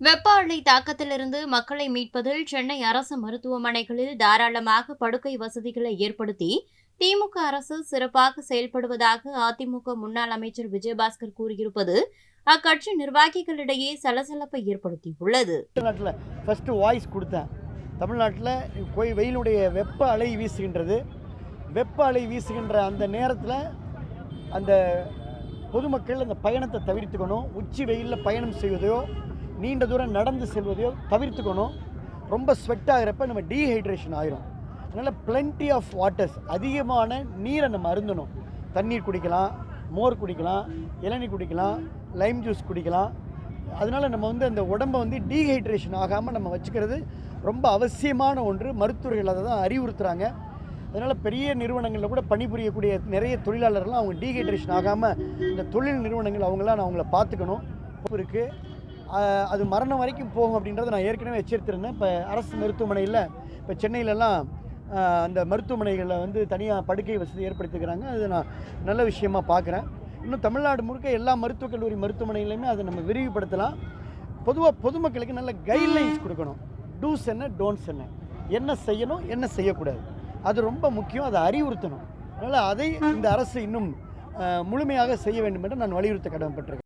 வெப்ப அலை தாக்கத்திலிருந்து மக்களை மீட்பதில் சென்னை அரசு மருத்துவமனைகளில் தாராளமாக படுக்கை வசதிகளை ஏற்படுத்தி திமுக அரசு சிறப்பாக செயல்படுவதாக அதிமுக முன்னாள் அமைச்சர் விஜயபாஸ்கர் கூறியிருப்பது அக்கட்சி நிர்வாகிகளிடையே சலசலப்பை ஏற்படுத்தியுள்ளது. தமிழ்நாட்டில் ஃபஸ்ட்டு வாய்ஸ் கொடுத்தேன். தமிழ்நாட்டில் கொய் வெயிலுடைய வெப்ப அலை வீசுகின்றது. வெப்ப அலை வீசுகின்ற அந்த நேரத்தில் அந்த பொதுமக்கள் அந்த பயணத்தை தவிர்த்துக்கணும். உச்சி வெயிலில் பயணம் செய்வதையோ நீண்ட தூரம் நடந்து செல்வதையோ தவிர்த்துக்கணும். ரொம்ப ஸ்வெட் ஆகிறப்ப நம்ம டீஹைட்ரேஷன் ஆயிரும். அதனால் பிளென்டி ஆஃப் வாட்டர்ஸ் அதிகமான நீரை நம்ம அருந்தணும். தண்ணீர் குடிக்கலாம் மோர் குடிக்கலாம் இளநீர் குடிக்கலாம் லைம் ஜூஸ் குடிக்கலாம். அதனால் நம்ம வந்து அந்த உடம்பை வந்து டீஹைட்ரேஷன் ஆகாமல் நம்ம வச்சுக்கிறது ரொம்ப அவசியமான ஒன்று. மருத்துவர்கள் அதை தான் அறிவுறுத்துகிறாங்க அதனால் பெரிய நிறுவனங்களில் கூட பணிபுரியக்கூடிய நிறைய தொழிலாளர்கள்லாம் அவங்க டீஹைட்ரேஷன் ஆகாமல் இந்த தொழில் நிறுவனங்கள் அவங்களாம் நான் அவங்கள பார்த்துக்கணும். இருக்குது அது மரணம் வரைக்கும் போகும் அப்படின்றத நான் ஏற்கனவே எச்சரித்திருந்தேன். இப்போ அரசு மருத்துவமனையில் இப்போ சென்னையிலலாம் அந்த மருத்துவமனைகளில் வந்து தனியாக படுக்கை வசதி ஏற்படுத்திக்கிறாங்க. அது நான் நல்ல விஷயமா பார்க்குறேன் இன்னும் தமிழ்நாடு முழுக்க எல்லா மருத்துவக் கல்லூரி மருத்துவமனையிலையுமே அதை நம்ம விரிவுபடுத்தலாம். பொதுவாக பொதுமக்களுக்கு நல்ல கைட்லைன்ஸ் கொடுக்கணும். டூஸ் என்ன டோன்ட்ஸ் என்ன என்ன செய்யணும் என்ன செய்யக்கூடாது. அது ரொம்ப முக்கியம். அதை அறிவுறுத்தணும். அதனால் அதை இந்த அரசு இன்னும் முழுமையாக செய்ய வேண்டும் என்று நான் வலியுறுத்த கடமைப்பட்டிருக்கேன்.